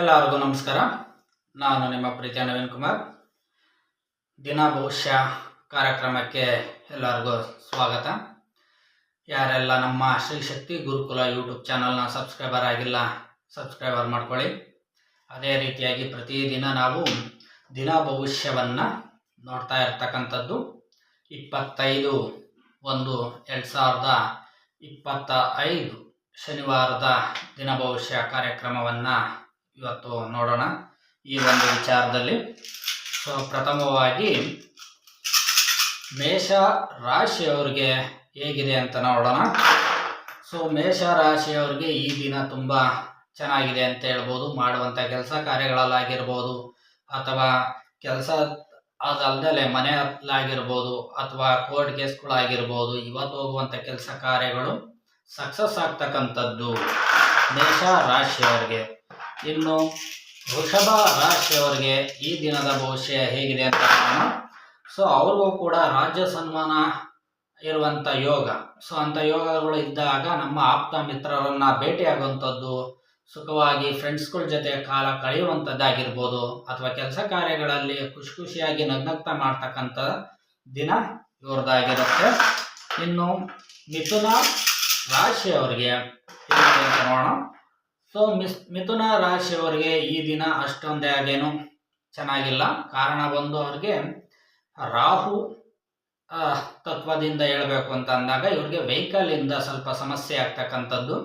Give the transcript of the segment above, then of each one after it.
ಎಲ್ಲರಿಗೂ ನಮಸ್ಕಾರ. ನಾನು ನಿಮ್ಮ ಪ್ರೀತಿಯ ನವೀನ್ ಕುಮಾರ್. ದಿನ ಭವಿಷ್ಯ ಕಾರ್ಯಕ್ರಮಕ್ಕೆ ಎಲ್ಲರಿಗೂ ಸ್ವಾಗತ. ಯಾರೆಲ್ಲ ನಮ್ಮ ಶ್ರೀ ಶಕ್ತಿ ಗುರುಕುಲ ಯೂಟ್ಯೂಬ್ ಚಾನಲ್ನ ಸಬ್ಸ್ಕ್ರೈಬರ್ ಆಗಿಲ್ಲ, ಸಬ್ಸ್ಕ್ರೈಬರ್ ಮಾಡ್ಕೊಳ್ಳಿ. ಅದೇ ರೀತಿಯಾಗಿ ಪ್ರತಿದಿನ ನಾವು ದಿನ ಭವಿಷ್ಯವನ್ನು ನೋಡ್ತಾ ಇರ್ತಕ್ಕಂಥದ್ದು. ಇಪ್ಪತ್ತೈದು ಒಂದು ಎರಡು ಸಾವಿರದ ಇಪ್ಪತ್ತ ಐದು ಶನಿವಾರದ ದಿನ ಭವಿಷ್ಯ ಕಾರ್ಯಕ್ರಮವನ್ನು ಇವತ್ತು ನೋಡೋಣ ಈ ಒಂದು ವಿಚಾರದಲ್ಲಿ. ಸೊ, ಪ್ರಥಮವಾಗಿ ಮೇಷ ರಾಶಿಯವ್ರಿಗೆ ಹೇಗಿದೆ ಅಂತ ನೋಡೋಣ. ಸೊ, ಮೇಷ ರಾಶಿಯವ್ರಿಗೆ ಈ ದಿನ ತುಂಬ ಚೆನ್ನಾಗಿದೆ ಅಂತ ಹೇಳ್ಬೋದು. ಮಾಡುವಂಥ ಕೆಲಸ ಕಾರ್ಯಗಳಲ್ಲಾಗಿರ್ಬೋದು, ಅಥವಾ ಕೆಲಸ ಅದಲ್ಲದೆ ಮನೆಯಲ್ಲಾಗಿರ್ಬೋದು, ಅಥವಾ ಕೋರ್ಟ್ ಕೇಸ್ಗಳಾಗಿರ್ಬೋದು ಇವತ್ತು ಹೋಗುವಂಥ ಕೆಲಸ ಕಾರ್ಯಗಳು ಸಕ್ಸಸ್ ಆಗ್ತಕ್ಕಂಥದ್ದು ಮೇಷ ರಾಶಿಯವರಿಗೆ. ಇನ್ನು ವೃಷಭ ರಾಶಿಯವರಿಗೆ ಈ ದಿನದ ಭವಿಷ್ಯ ಹೇಗಿದೆ ಅಂತ ನಾನು. ಸೊ ಅವ್ರಿಗೂ ಕೂಡ ರಾಜ್ಯ ಸನ್ಮಾನ ಇರುವಂಥ ಯೋಗ. ಸೊ ಅಂಥ ಯೋಗಗಳು ಇದ್ದಾಗ ನಮ್ಮ ಆಪ್ತ ಮಿತ್ರರನ್ನ ಭೇಟಿಯಾಗುವಂಥದ್ದು ಸುಖವಾಗಿ ಫ್ರೆಂಡ್ಸ್ಗಳ ಜೊತೆ ಕಾಲ ಕಳೆಯುವಂಥದ್ದಾಗಿರ್ಬೋದು. ಅಥವಾ ಕೆಲಸ ಕಾರ್ಯಗಳಲ್ಲಿ ಖುಷಿ ಖುಷಿಯಾಗಿ ನಗ್ನಗ್ತ ಮಾಡ್ತಕ್ಕಂಥ ದಿನ ಇವ್ರದ್ದಾಗಿರುತ್ತೆ. ಇನ್ನು ಮಿಥುನ ರಾಶಿಯವರಿಗೆ ನೋಡೋಣ. ಸೊ ಮಿಸ್, ಮಿಥುನ ರಾಶಿಯವರಿಗೆ ಈ ದಿನ ಅಷ್ಟೊಂದೇ ಆಗೇನು ಚೆನ್ನಾಗಿಲ್ಲ. ಕಾರಣ ಬಂದು ಅವ್ರಿಗೆ ರಾಹು ತತ್ವದಿಂದ ಹೇಳಬೇಕು ಅಂತ ಅಂದಾಗ ಇವ್ರಿಗೆ ವೆಹಿಕಲಿಂದ ಸ್ವಲ್ಪ ಸಮಸ್ಯೆ ಆಗ್ತಕ್ಕಂಥದ್ದು.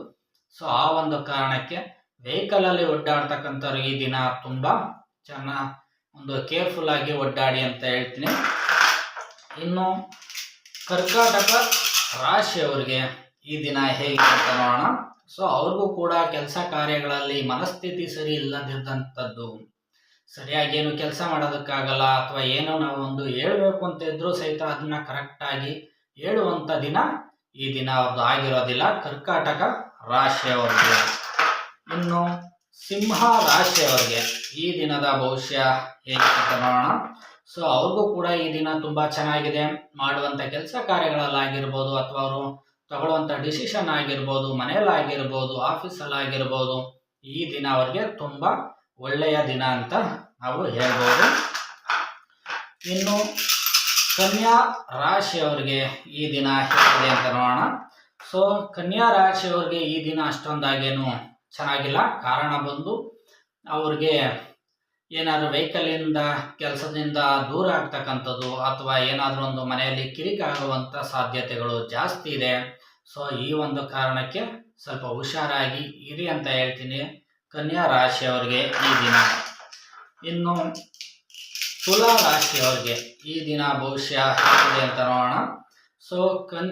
ಸೊ ಆ ಒಂದು ಕಾರಣಕ್ಕೆ ವೆಹಿಕಲಲ್ಲಿ ಒಡ್ಡಾಡ್ತಕ್ಕಂಥವ್ರು ಈ ದಿನ ತುಂಬ ಚೆನ್ನ ಒಂದು ಕೇರ್ಫುಲ್ ಆಗಿ ಒಡ್ಡಾಡಿ ಅಂತ ಹೇಳ್ತೀನಿ. ಇನ್ನು ಕರ್ನಾಟಕ ರಾಶಿಯವರಿಗೆ ಈ ದಿನ ಹೇಗೆ ಅಂತ ನೋಡೋಣ. ಸೊ ಅವ್ರಿಗೂ ಕೂಡ ಕೆಲಸ ಕಾರ್ಯಗಳಲ್ಲಿ ಮನಸ್ಥಿತಿ ಸರಿ ಇಲ್ಲದಿದ್ದಂಥದ್ದು ಸರಿಯಾಗಿ ಏನು ಕೆಲಸ ಮಾಡೋದಕ್ಕಾಗಲ್ಲ ಅಥವಾ ಏನೋ ನಾವು ಒಂದು ಹೇಳಬೇಕು ಅಂತ ಇದ್ರೂ ಸಹಿತ ಅದನ್ನ ಕರೆಕ್ಟಾಗಿ ಹೇಳುವಂಥ ದಿನ ಈ ದಿನ ಅವ್ರದ್ದು ಆಗಿರೋದಿಲ್ಲ. ಕರ್ಕಾಟಕ ರಾಶಿಯವರಿಗೆ. ಇನ್ನು ಸಿಂಹ ರಾಶಿಯವರಿಗೆ ಈ ದಿನದ ಭವಿಷ್ಯ ಹೇಗೆ ಅಂತ ನೋಡೋಣ. ಸೊ ಅವ್ರಿಗೂ ಕೂಡ ಈ ದಿನ ತುಂಬ ಚೆನ್ನಾಗಿದೆ. ಮಾಡುವಂಥ ಕೆಲಸ ಕಾರ್ಯಗಳಲ್ಲಾಗಿರ್ಬೋದು ಅಥವಾ ಅವರು ತಗೊಳ್ಳುವಂಥ ಡಿಸಿಷನ್ ಆಗಿರ್ಬೋದು, ಮನೆಯಲ್ಲಾಗಿರ್ಬೋದು ಆಫೀಸಲ್ಲಾಗಿರ್ಬೋದು ಈ ದಿನ ಅವ್ರಿಗೆ ತುಂಬ ಒಳ್ಳೆಯ ದಿನ ಅಂತ ನಾವು ಹೇಳ್ಬೋದು. ಇನ್ನು ಕನ್ಯಾ ರಾಶಿಯವರಿಗೆ ಈ ದಿನ ಹೇಗಿದೆ ಅಂತ ನೋಡೋಣ. ಸೊ ಕನ್ಯಾ ರಾಶಿಯವರಿಗೆ ಈ ದಿನ ಅಷ್ಟೊಂದಾಗೇನು ಚೆನ್ನಾಗಿಲ್ಲ. ಕಾರಣ ಬಂದು ಅವ್ರಿಗೆ ಏನಾದರೂ ವೆಹಿಕಲಿಂದ ಕೆಲಸದಿಂದ ದೂರ ಆಗ್ತಕ್ಕಂಥದ್ದು ಅಥವಾ ಏನಾದರೂ ಒಂದು ಮನೆಯಲ್ಲಿ ಕಿರಿಕಾಗುವಂಥ ಸಾಧ್ಯತೆಗಳು ಜಾಸ್ತಿ ಇದೆ. ಸೊ ಈ ಒಂದು ಕಾರಣಕ್ಕೆ ಸ್ವಲ್ಪ ಹುಷಾರಾಗಿ ಇರಿ ಅಂತ ಹೇಳ್ತೀನಿ. ಕನ್ಯಾ ರಾಶಿಯವರಿಗೆ ಈ ದಿನ. ಇನ್ನು ತುಲಾ ರಾಶಿಯವರಿಗೆ ಈ ದಿನ ಭವಿಷ್ಯ ಹೇಗಿದೆ ಅಂತ ನೋಡೋಣ. ಸೊ ಕನ್,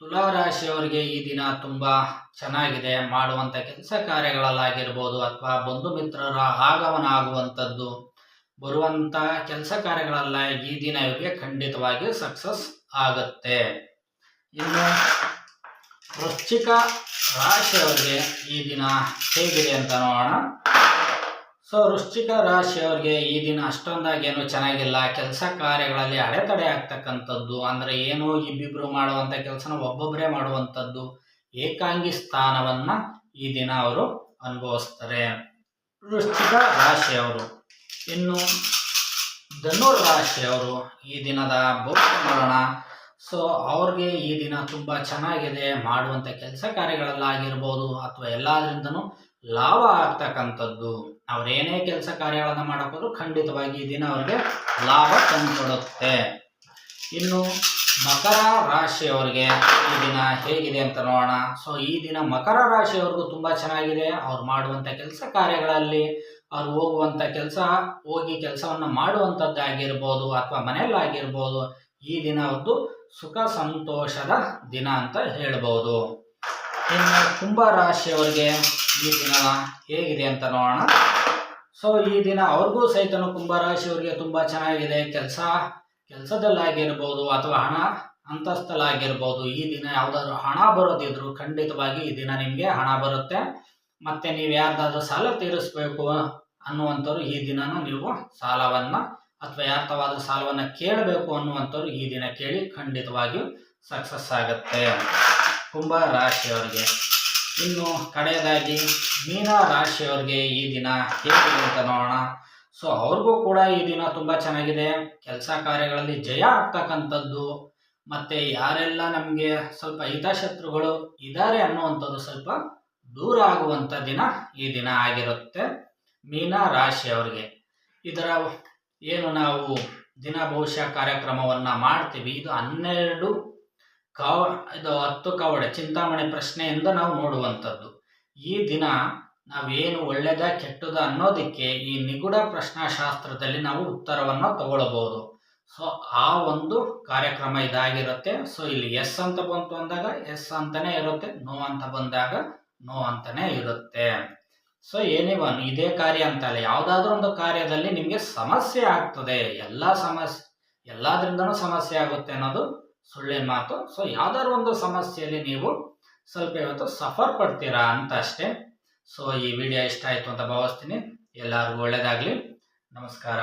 ತುಲಾ ರಾಶಿಯವರಿಗೆ ಈ ದಿನ ತುಂಬ ಚೆನ್ನಾಗಿದೆ. ಮಾಡುವಂಥ ಕೆಲಸ ಕಾರ್ಯಗಳಲ್ಲಾಗಿರ್ಬೋದು ಅಥವಾ ಬಂಧು ಮಿತ್ರರ ಆಗಮನ ಆಗುವಂಥದ್ದು ಬರುವಂಥ ಕೆಲಸ ಕಾರ್ಯಗಳೆಲ್ಲ ಈ ದಿನ ಇವರಿಗೆ ಖಂಡಿತವಾಗಿ ಸಕ್ಸಸ್ ಆಗುತ್ತೆ. ಇನ್ನು ವೃಶ್ಚಿಕ ರಾಶಿಯವರಿಗೆ ಈ ದಿನ ಹೇಗಿದೆ ಅಂತ ನೋಡೋಣ. ಸೊ ವೃಶ್ಚಿಕ ರಾಶಿಯವರಿಗೆ ಈ ದಿನ ಅಷ್ಟೊಂದಾಗಿ ಏನು ಚೆನ್ನಾಗಿಲ್ಲ. ಕೆಲಸ ಕಾರ್ಯಗಳಲ್ಲಿ ಅಡೆತಡೆ ಆಗ್ತಕ್ಕಂಥದ್ದು, ಅಂದರೆ ಏನು ಇಬ್ಬಿಬ್ರು ಮಾಡುವಂಥ ಕೆಲಸನ ಒಬ್ಬೊಬ್ಬರೇ ಮಾಡುವಂಥದ್ದು ಏಕಾಂಗಿ ಸ್ಥಾನವನ್ನು ಈ ದಿನ ಅವರು ಅನುಭವಿಸ್ತಾರೆ. ವೃಶ್ಚಿಕ ರಾಶಿಯವರು. ಇನ್ನು ಧನುರ್ ರಾಶಿಯವರು ಈ ದಿನದ ಭೌತಿಕ ನೋಡೋಣ ಸೊ ಅವ್ರಿಗೆ ಈ ದಿನ ತುಂಬ ಚೆನ್ನಾಗಿದೆ ಮಾಡುವಂಥ ಕೆಲಸ ಕಾರ್ಯಗಳಲ್ಲಾಗಿರ್ಬೋದು ಅಥವಾ ಎಲ್ಲದರಿಂದನೂ ಲಾಭ ಆಗ್ತಕ್ಕಂಥದ್ದು. ಅವ್ರೇನೇ ಕೆಲಸ ಕಾರ್ಯಗಳನ್ನು ಮಾಡೋಕ್ಕೋದ್ರು ಖಂಡಿತವಾಗಿ ಈ ದಿನ ಅವ್ರಿಗೆ ಲಾಭ ತಂದುಕೊಡುತ್ತೆ. ಇನ್ನು ಮಕರ ರಾಶಿಯವರಿಗೆ ಈ ದಿನ ಹೇಗಿದೆ ಅಂತ ನೋಡೋಣ. ಸೊ ಈ ದಿನ ಮಕರ ರಾಶಿಯವ್ರಿಗೂ ತುಂಬ ಚೆನ್ನಾಗಿದೆ. ಅವ್ರು ಮಾಡುವಂಥ ಕೆಲಸ ಕಾರ್ಯಗಳಲ್ಲಿ ಅವ್ರು ಹೋಗುವಂಥ ಕೆಲಸ, ಹೋಗಿ ಕೆಲಸವನ್ನು ಮಾಡುವಂಥದ್ದಾಗಿರ್ಬೋದು ಅಥವಾ ಮನೆಯಲ್ಲಾಗಿರ್ಬೋದು. ಈ ದಿನ ಒಂದು ಸುಖ ಸಂತೋಷದ ದಿನ ಅಂತ ಹೇಳ್ಬೋದು. ಇನ್ನು ಕುಂಭ ರಾಶಿಯವರಿಗೆ ಈ ದಿನ ಹೇಗಿದೆ ಅಂತ ನೋಡೋಣ. ಸೊ ಈ ದಿನ ಅವ್ರಿಗೂ ಸಹಿತ ಕುಂಭ ರಾಶಿಯವರಿಗೆ ತುಂಬ ಚೆನ್ನಾಗಿದೆ. ಕೆಲಸ, ಕೆಲಸದಲ್ಲಾಗಿರ್ಬೋದು ಅಥವಾ ಹಣ ಅಂತಸ್ತಲ್ಲಾಗಿರ್ಬೋದು ಈ ದಿನ ಯಾವುದಾದ್ರೂ ಹಣ ಬರೋದಿದ್ರು ಖಂಡಿತವಾಗಿ ಈ ದಿನ ನಿಮಗೆ ಹಣ ಬರುತ್ತೆ. ಮತ್ತೆ ನೀವು ಯಾರ್ದಾದ್ರೂ ಸಾಲ ತೀರಿಸ್ಬೇಕು ಅನ್ನುವಂಥವ್ರು ಈ ದಿನನೂ ನೀವು ಸಾಲವನ್ನು ಅಥವಾ ಯಾರ್ಥವಾದ ಸಾಲವನ್ನು ಕೇಳಬೇಕು ಅನ್ನುವಂಥವ್ರು ಈ ದಿನ ಕೇಳಿ ಖಂಡಿತವಾಗಿಯೂ ಸಕ್ಸಸ್ ಆಗುತ್ತೆ. ಕುಂಭ ರಾಶಿಯವರಿಗೆ ಇನ್ನು ಕಡೆಯದಾಗಿ ಮೀನ ರಾಶಿಯವರಿಗೆ ಈ ದಿನ ಹೇಗಿದೆ ಅಂತ ನೋಡೋಣ. ಸೊ ಅವ್ರಿಗೂ ಕೂಡ ಈ ದಿನ ತುಂಬ ಚೆನ್ನಾಗಿದೆ. ಕೆಲಸ ಕಾರ್ಯಗಳಲ್ಲಿ ಜಯ ಆಗ್ತಕ್ಕಂಥದ್ದು. ಮತ್ತೆ ಯಾರೆಲ್ಲ ನಮಗೆ ಸ್ವಲ್ಪ ಹಿತಶತ್ರುಗಳು ಇದ್ದಾರೆ ಅನ್ನುವಂಥದ್ದು ಸ್ವಲ್ಪ ದೂರ ಆಗುವಂಥ ದಿನ ಈ ದಿನ ಆಗಿರುತ್ತೆ ಮೀನ ರಾಶಿಯವರಿಗೆ ಇದರ ಏನು ನಾವು ದಿನ ಭವಿಷ್ಯ ಕಾರ್ಯಕ್ರಮವನ್ನು ಮಾಡ್ತೀವಿ? ಇದು ಹನ್ನೆರಡು ಕವ ಇದು ಹತ್ತು ಕವಡೆ, ಚಿಂತಾಮಣಿ ಪ್ರಶ್ನೆಯಿಂದ ನಾವು ನೋಡುವಂಥದ್ದು. ಈ ದಿನ ನಾವೇನು ಒಳ್ಳೆಯದ ಕೆಟ್ಟದ ಅನ್ನೋದಕ್ಕೆ ಈ ನಿಗೂಢ ಪ್ರಶ್ನಾಶಾಸ್ತ್ರದಲ್ಲಿ ನಾವು ಉತ್ತರವನ್ನು ತಗೊಳ್ಬೋದು. ಸೊ, ಆ ಒಂದು ಕಾರ್ಯಕ್ರಮ ಇದಾಗಿರುತ್ತೆ. ಸೊ, ಇಲ್ಲಿ ಎಸ್ ಅಂತ ಬಂತು ಅಂದಾಗ, ಎಸ್ ಅಂತಾನೆ ಇರುತ್ತೆ, ನೋ ಅಂತ ಬಂದಾಗ, ನೋ ಅಂತಾನೆ ಇರುತ್ತೆ. ಸೊ ಏನೇ ಒನ್ ಇದೇ ಕಾರ್ಯ ಅಂತ ಅಲ್ಲ ಯಾವುದಾದ್ರೂ ಒಂದು ಕಾರ್ಯದಲ್ಲಿ ನಿಮಗೆ ಸಮಸ್ಯೆ ಆಗ್ತದೆ. ಎಲ್ಲ ಸಮಸ್ಯೆ ಎಲ್ಲಾದ್ರಿಂದನೂ ಸಮಸ್ಯೆ ಆಗುತ್ತೆ ಅನ್ನೋದು ಸುಳ್ಳಿನ ಮಾತು. ಸೊ ಯಾವ್ದಾದ್ರು ಒಂದು ಸಮಸ್ಯೆಯಲ್ಲಿ ನೀವು ಸ್ವಲ್ಪ ಇವತ್ತು ಸಫರ್ ಪಡ್ತೀರಾ ಅಂತ ಅಷ್ಟೇ. ಸೊ ಈ ವಿಡಿಯೋ ಇಷ್ಟ ಆಯಿತು ಅಂತ ಭಾವಿಸ್ತೀನಿ. ಎಲ್ಲರಿಗೂ ಒಳ್ಳೆಯದಾಗಲಿ ನಮಸ್ಕಾರ.